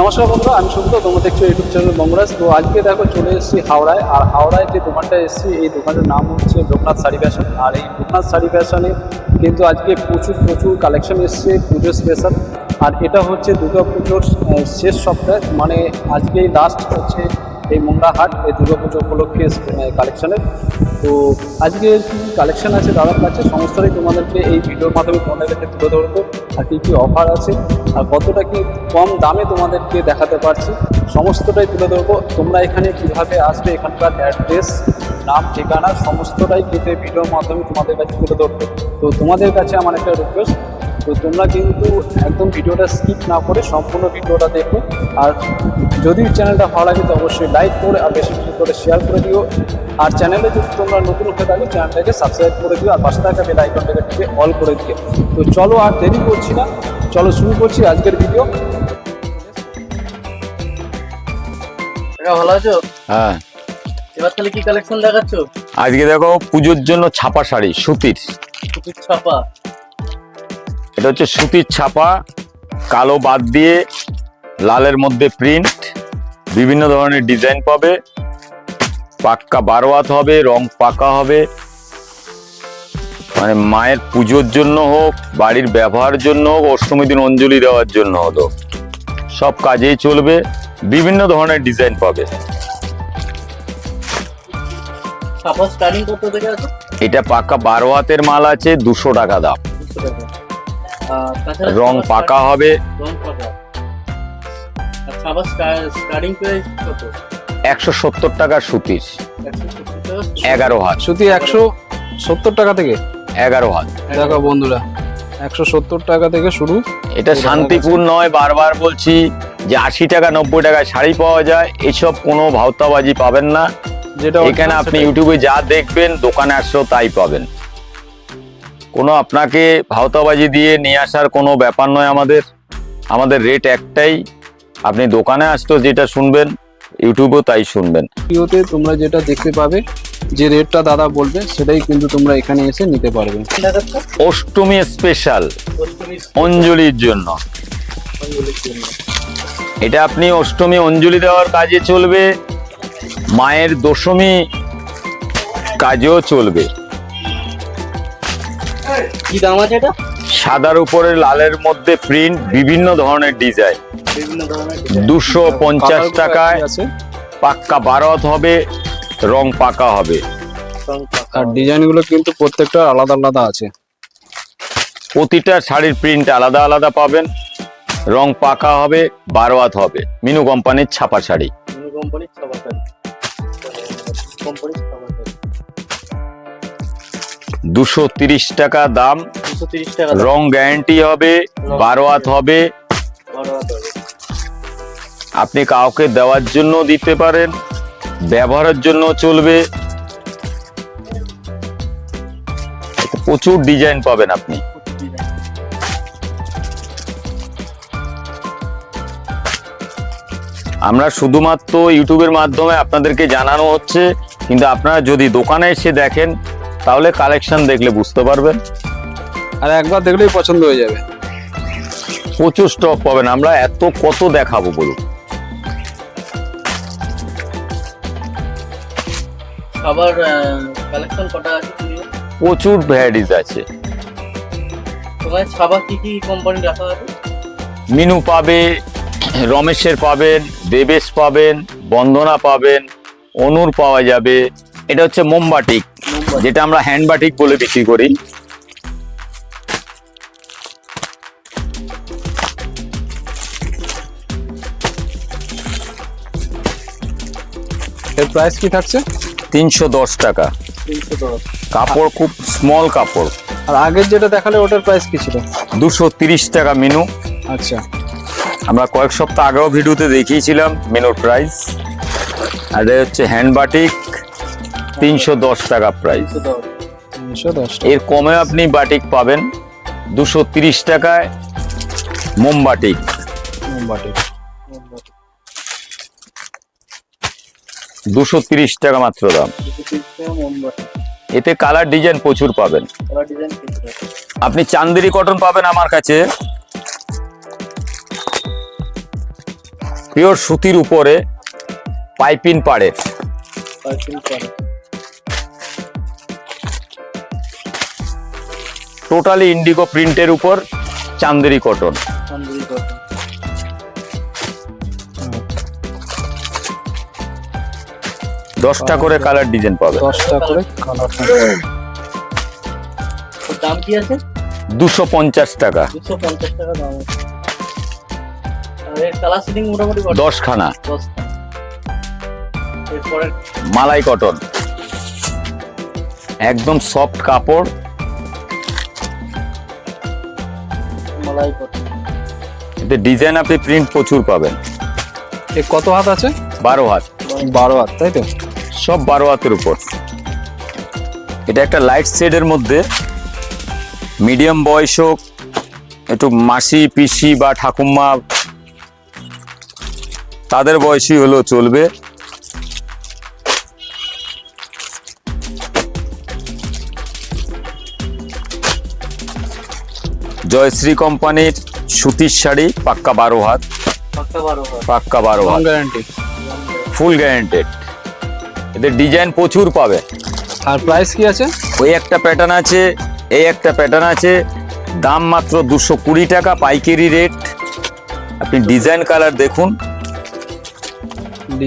নমস্কার বন্ধুরা, আমি সুব্রত, তোমরা দেখছ ইউটিউব চ্যানেল বঙ্গরাজ। তো আজকে দেখো চলে এসেছি হাওড়ায়, আর হাওড়ায় যে দোকানটা এসেছি, এই দোকানের নাম হচ্ছে লোকনাথ শাড়ি ফ্যাশন আর এই লোকনাথ শাড়ি ফ্যাশনে কিন্তু আজকে প্রচুর প্রচুর কালেকশন এসছে পুজো স্পেশাল আর এটা হচ্ছে দুর্গা পুজোর শেষ সপ্তাহ। মানে আজকেই লাস্ট হচ্ছে এই মোংরা হাট এই দুর্গা পুজো উপলক্ষে কালেকশনের তো আজকে কী কালেকশন আছে দাদার কাছে সমস্তটাই তোমাদেরকে এই ভিডিওর মাধ্যমে তোমাদের কাছে তুলে ধরবো। আর কী কী অফার আছে আর কতটা কি কম দামে তোমাদেরকে দেখাতে পারছি। সমস্তটাই তুলে ধরবো। তোমরা এখানে কীভাবে আসবে, এখানকার অ্যাড্রেস নাম, ঠিকানা, সমস্তটাই কেটে ভিডিওর মাধ্যমে তোমাদের কাছে তুলে ধরবো। তো তোমাদের কাছে আমার একটা রিকোয়েস্ট তো তোমরা কিন্তু একদম ভিডিওটা স্কিপ না করে সম্পূর্ণ ভিডিওটা দেখো। আর যদি চ্যানেলটা ভালো লাগে তো অবশ্যই লাইক করে আর বেশি বেশি করে শেয়ার করে দিও। আর চ্যানেলে যদি তোমরা নতুন হয়ে থাকো চ্যানেলটাকে সাবস্ক্রাইব করে দিও আর পাশে থাকা বেল আইকনটাকে টিপে অল করে দিও। তো চলো আর দেরি করছি না। চলো শুরু করছি আজকের ভিডিও ভালো আছো? হ্যাঁ। এবার তাহলে কি কালেকশন দেখাচ্ছ? আজকে দেখো পুজোর জন্য ছাপা শাড়ি সুতির। সুতির ছাপা। এটা হচ্ছে সুতির ছাপা কালো বাদ দিয়ে লালের মধ্যে প্রিন্ট বিভিন্ন ধরনের ডিজাইন পাবে। পাক্কা বারো হাত হবে রং পাকা হবে। মানে মায়ের পুজোর জন্য হোক বাড়ির ব্যবহারের জন্য হোক অষ্টমী দিন অঞ্জলি দেওয়ার জন্য হলো সব কাজেই চলবে। বিভিন্ন ধরনের ডিজাইন পাবে। এটা পাক্কা বারো হাতের মাল আছে দুশো টাকা দাম। রং পাকা হবে। রং পাকা। আর ছাপা স্টার্টিং প্রাইস কত? একশো সত্তর টাকা সুতির। এগারো হাত। শুধু একশো সত্তর টাকা থেকে? এগারো হাত। দেখো বন্ধুরা একশো সত্তর টাকা থেকে শুরু। এটা শান্তিপুর নয় বারবার বলছি যে আশি টাকা নব্বই টাকায় শাড়ি পাওয়া যায় এসব কোনো ভাওতাবাজি পাবেন না। যেটা এখানে আপনি ইউটিউবে যা দেখবেন দোকানে আসলেও তাই পাবেন। কোনো আপনাকে ভাওতাবাজি দিয়ে নিয়ে আসার কোনো ব্যাপার নয় আমাদের। আমাদের রেট একটাই। আপনি দোকানে আসলেও যেটা শুনবেন ইউটিউবেও তাই শুনবেন। ভিডিওতে তোমরা যেটা দেখতে পাবে যে রেটটা দাদা বলবে সেটাই কিন্তু তোমরা এখানে এসে নিতে পারবে। অষ্টমী স্পেশাল অঞ্জলির জন্য। এটা আপনি অষ্টমী অঞ্জলি দেওয়ার কাজে চলবে মায়ের দশমী কাজেও চলবে। কি দাম আছে এটা? সাদার উপরে লালের মধ্যে প্রিন্ট বিভিন্ন ধরনের ডিজাইন বিভিন্ন ধরনের দুশো পঞ্চাশ টাকায় পাক্কা বারো হবে রং পাকা হবে। রং পাকা আর ডিজাইনগুলো কিন্তু প্রত্যেকটা আলাদা আলাদা আছে। প্রতিটা শাড়ির প্রিন্ট আলাদা আলাদা পাবেন। রং পাকা হবে বারো হাত হবে। মিনু কোম্পানির ছাপা শাড়ি। বিভিন্ন কোম্পানির ছাপা শাড়ি। কোম্পানির ছাপা শাড়ি দুশো তিরিশ টাকা দাম। রং গ্যারান্টি। হবে। বারো হাত হবে। আপনি কাউকে দেওয়ার জন্য দিতে পারেন ব্যবহারের জন্য চলবে। প্রচুর ডিজাইন পাবেন আপনি। আমরা শুধুমাত্র ইউটিউবের মাধ্যমে আপনাদেরকে জানানো হচ্ছে কিন্তু আপনারা যদি দোকানে এসে দেখেন তাহলে কালেকশন দেখলে বুঝতে পারবেন আর একবার দেখলেই পছন্দ হয়ে যাবে। প্রচুর স্টক পাবেন। আমরা এত কত দেখাবো বলুন? খাবার কালেকশন কটা আছে প্রচুর ভ্যারাইটিস আছে। তোমার ছাবা কি কি কোম্পানি রাখা আছে? মিনু পাবে রমেশের পাবেন দেবেশ পাবেন বন্দনা পাবেন অনুর পাওয়া যাবে। এটা হচ্ছে মোমবাটিক। যেটা আমরা হ্যান্ড বাটিক বলে বিক্রি করি। এর প্রাইস কি থাকছে? তিনশো দশ টাকা। কাপড় খুব স্মল কাপড়। আর আগের যেটা দেখালে ওটার প্রাইস কি ছিল? দুশো তিরিশ টাকা মিনু আচ্ছা। আমরা কয়েক সপ্তাহ আগেও ভিডিওতে দেখিয়েছিলাম মেনুর প্রাইস আর এটা হচ্ছে হ্যান্ড বাটিক তিনশো দশ টাকা প্রাইস এর কমে আপনি বাটিক পাবেন দুশো তিরিশ টাকায় মোমবাটিক মোমবাতি। দুশো তিরিশ টাকা মাত্র দাম। এতে কালার ডিজাইন প্রচুর পাবেন। আপনি চান্দেরি কটন পাবেন আমার কাছে। পিওর সুতির উপরে পাইপিন পাড়ের টোটালি ইন্ডিগো প্রিন্টের উপর চান্দেরি কটন দশটা করে কালার ডিজাইন পাবে। দশটা করে কালার দাম কি আছে? দুশো পঞ্চাশ টাকা। দুশো পঞ্চাশ টাকা দাম আছে। মোটামুটি দশখানা। মালাই কটন একদম সফট কাপড় মালাই কটন এতে ডিজাইন আপনি প্রিন্ট প্রচুর পাবেন। এ কত হাত আছে? বারো হাত। বারো হাত তাই তো? সব বারো হাতের উপর। এটা একটা লাইট শেডের মধ্যে। মিডিয়াম বয়স হোক একটু মাসি পিসি বা ঠাকুমা তাদের বয়সী হলেও চলবে। জয়শ্রী কোম্পানির সুতির শাড়ি পাক্কা বারো হাত। পাক্কা বারো বারো হাত। গ্যারান্টি ফুল গ্যারান্টেড এদের ডিজাইন প্রচুর পাবে। আর প্রাইস কি আছে? ওই একটা প্যাটার্ন আছে এই একটা প্যাটার্ন আছে। দাম মাত্র দুশো কুড়ি টাকা পাইকারি রেট আপনি ডিজাইন কালার দেখুন।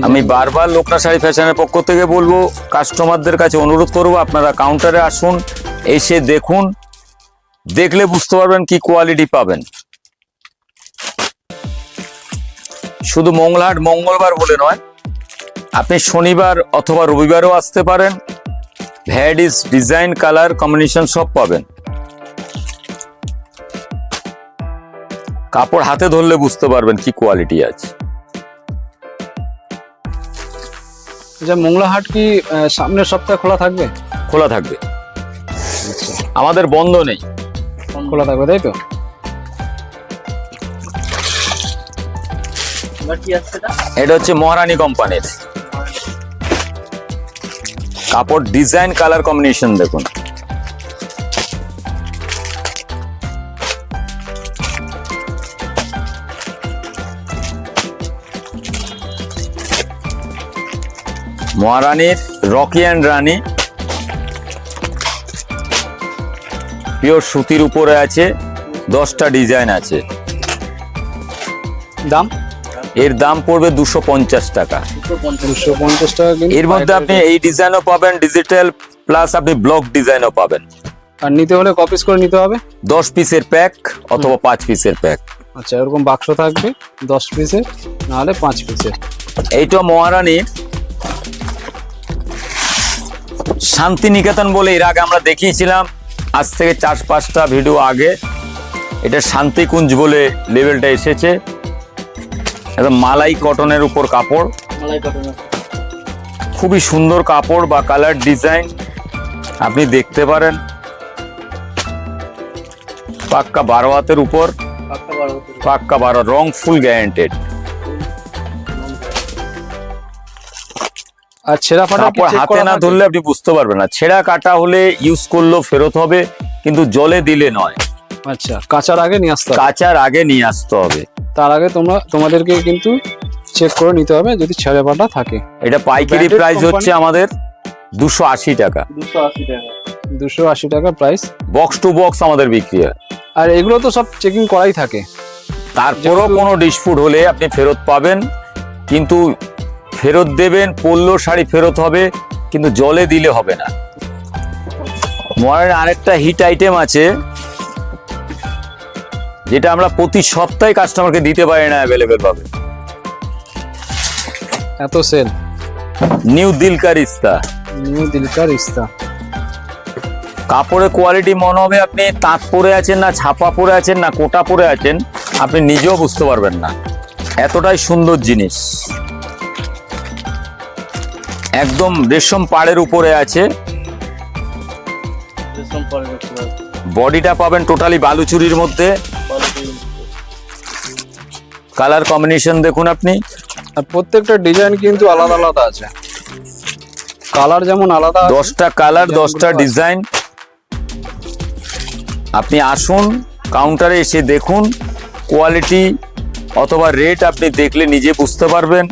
আমি বারবার লোকনা শাড়ি ফ্যাশনের পক্ষ থেকে বলব কাস্টমারদের কাছে অনুরোধ করব আপনারা কাউন্টারে আসুন এসে দেখুন। দেখলে বুঝতে পারবেন কি কোয়ালিটি পাবেন। শুধু মঙ্গলহাট মঙ্গলবার বলে নয় আপনি শনিবার অথবা রবিবারও আসতে পারেন। ভ্যারাইটিস ডিজাইন কালার কম্বিনেশন সব পাবেন। কাপড় হাতে ধরলে বুঝতে পারবেন কি কোয়ালিটি আছে। যে মোংলা কি সামনের সপ্তাহে খোলা থাকবে? খোলা থাকবে। আমাদের বন্ধ নেই। খোলা থাকবে তাই তো? এটা হচ্ছে মহারানী কোম্পানির। কাপড় ডিজাইন কালার কম্বিনেশন দেখুন। মহারানীর রকি অ্যান্ড রানী পিওর সুতির উপরে আছে দশটা ডিজাইন আছে। দাম? এর দাম পড়বে দুশো পঞ্চাশ টাকা। দুশো পঞ্চাশ টাকা এর মধ্যে আপনি এই ডিজাইনও পাবেন ডিজিটাল প্লাস আপনি ব্লক ডিজাইনও পাবেন। আর নিতে হলে কপিস করে নিতে হবে? দশ পিসের প্যাক অথবা পাঁচ পিসের প্যাক। আচ্ছা এরকম বাক্স থাকবে দশ পিসের নাহলে পাঁচ পিসের। এইটা মহারানীর শান্তিনিকেতন বলে এর আগে আমরা দেখিয়েছিলাম। আজ থেকে চার পাঁচটা ভিডিও আগে এটা শান্তিকুঞ্জ বলে লেভেলটা এসেছে। একদম মালাই কটনের উপর কাপড়। মালাই খুবই সুন্দর কাপড় বা কালার ডিজাইন আপনি দেখতে পারেন। পাক্কা বারো হাতের উপর। পাক্কা বারো রং ফুল গ্যারান্টেড আর ছেঁড়া ফাটা কাপড় হাতে না ধরলে আপনি বুঝতে পারবেন না। ছেঁড়া কাটা হলে ইউজ করলেও ফেরত হবে কিন্তু জলে দিলে নয়। আচ্ছা কাঁচার আগে নিয়ে আসতে হবে। কাচার আগে নিয়ে আসতে হবে। তার আগে তোমরা তোমাদেরকে কিন্তু চেক করে নিতে হবে যদি ছেঁড়া ফাটা থাকে। এটা পাইকারি প্রাইস হচ্ছে আমাদের দুশো আশি টাকা। দুশো আশি টাকা। দুশো আশি টাকা প্রাইস বক্স টু বক্স আমাদের বিক্রি হয়। আর এগুলো তো সব চেকিং করাই থাকে। তারপরও কোনো ডিসপুট হলে আপনি ফেরত পাবেন কিন্তু ফেরত দেবেন পড়ল শাড়ি ফেরত হবে কিন্তু জলে দিলে হবে না। মডার্ন আরেকটা হিট আইটেম আছে যেটা আমরা প্রতি সপ্তাহে কাস্টমারকে দিতে পারি না অ্যাভেলেবেল পাবে এত সেল নিউ দিলকার ইস্তা নিউ দিলকার ইস্তা কাপড়ের কোয়ালিটি মনে হবে আপনি তাঁত পরে আছেন না ছাপা পরে আছেন না কোটা পরে আছেন আপনি নিজেও বুঝতে পারবেন না। এতটাই সুন্দর জিনিস। একদম রেশম পাড়ের উপরে আছে। বডিটা পাবেন টোটালি বালুচুরির মধ্যে। কালার কম্বিনেশন দেখুন আপনি। আর প্রত্যেকটা ডিজাইন কিন্তু আলাদা আলাদা আছে। কালার যেমন আলাদা দশটা কালার দশটা ডিজাইন। আপনি আসুন কাউন্টারে এসে দেখুন। কোয়ালিটি অথবা রেট আপনি দেখলে নিজে বুঝতে পারবেন।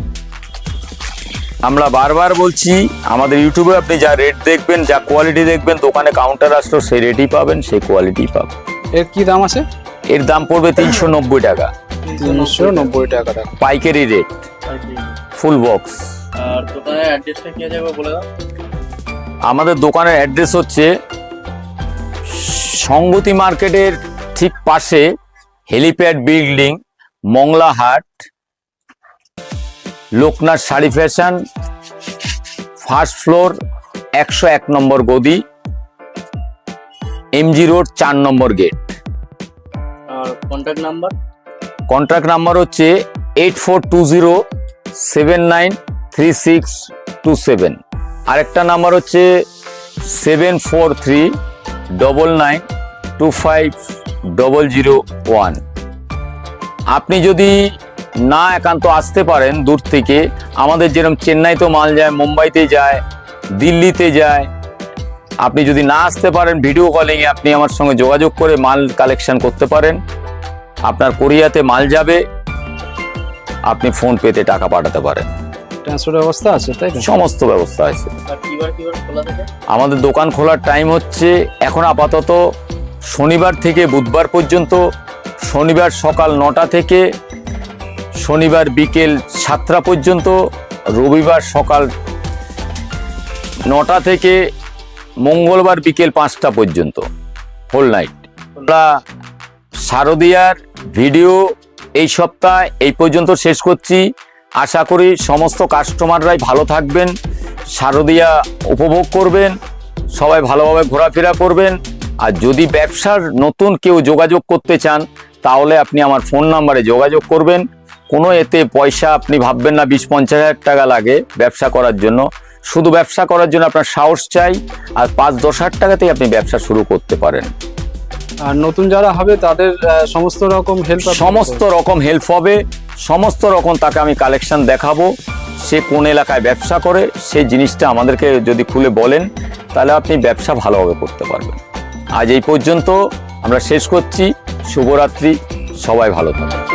আমরা বারবার বলছি আমাদের ইউটিউবে আপনি যা রেট দেখবেন যা কোয়ালিটি দেখবেন দোকানে কাউন্টার আসলো সেই রেটই পাবেন সেই কোয়ালিটি পাবেন। এর কি দাম আছে? এর দাম পড়বে তিনশো নব্বই টাকা। তিনশো নব্বই টাকা পাইকারি রেট ফুল বক্স আর দোকানের অ্যাড্রেসটা কি আছে বলে দাও। আমাদের দোকানের অ্যাড্রেস হচ্ছে সংগতি মার্কেটের ঠিক পাশে helipad building Mangalahat Loknath sari fashion first floor একশো এক নম্বর গদি এমজি রোড চার নম্বর গেট। আর কন্ট্যাক্ট নাম্বার কন্ট্রাক্ট নাম্বার হচ্ছে eight four two zero seven nine three six two seven. আরেকটা নাম্বার হচ্ছে seven four three double nine two five double zero one. আপনি যদি না একান্ত আসতে পারেন দূর থেকে। আমাদের যেরকম চেন্নাইতে মাল যায় মুম্বাইতে যায় দিল্লিতে যায়। আপনি যদি না আসতে পারেন ভিডিও কলিংয়ে আপনি আমার সঙ্গে যোগাযোগ করে মাল কালেকশন করতে পারেন। আপনার কোরিয়াতে মাল যাবে আপনি ফোন পেতে টাকা পাঠাতে পারেন। ট্রান্সপোর্ট ব্যবস্থা আছে তাই সমস্ত ব্যবস্থা আছে। আর কিবার কিবার খোলা থাকে? আমাদের দোকান খোলার টাইম হচ্ছে এখন আপাতত শনিবার থেকে বুধবার পর্যন্ত। শনিবার সকাল নটা থেকে শনিবার বিকেল সাতটা পর্যন্ত, রবিবার সকাল নটা থেকে মঙ্গলবার বিকেল পাঁচটা পর্যন্ত হোল নাইট আমরা শারদিয়ার ভিডিও এই সপ্তাহ, এই পর্যন্ত শেষ করছি। আশা করি সমস্ত কাস্টমাররাই ভালো থাকবেন, শারদিয়া উপভোগ করবেন, সবাই ভালোভাবে ঘোরাফেরা করবেন। আর যদি ব্যবসার নতুন কেউ যোগাযোগ করতে চান, তাহলে আপনি আমার ফোন নাম্বারে যোগাযোগ করবেন। কোনো এতে পয়সা আপনি ভাববেন না বিশ পঞ্চাশ হাজার টাকা লাগে ব্যবসা করার জন্য। শুধু ব্যবসা করার জন্য আপনার সাহস চাই আর পাঁচ দশ হাজার টাকাতেই আপনি ব্যবসা শুরু করতে পারেন। আর নতুন যারা হবে তাদের সমস্ত রকম হেল্প সমস্ত রকম হেল্প হবে সমস্ত রকম তাকে আমি কালেকশন দেখাবো। সে কোন এলাকায় ব্যবসা করে সেই জিনিসটা আমাদেরকে যদি খুলে বলেন তাহলে আপনি ব্যবসা ভালোভাবে করতে পারবেন। আজ এই পর্যন্ত আমরা শেষ করছি। শুভরাত্রি। সবাই ভালো থাকুন।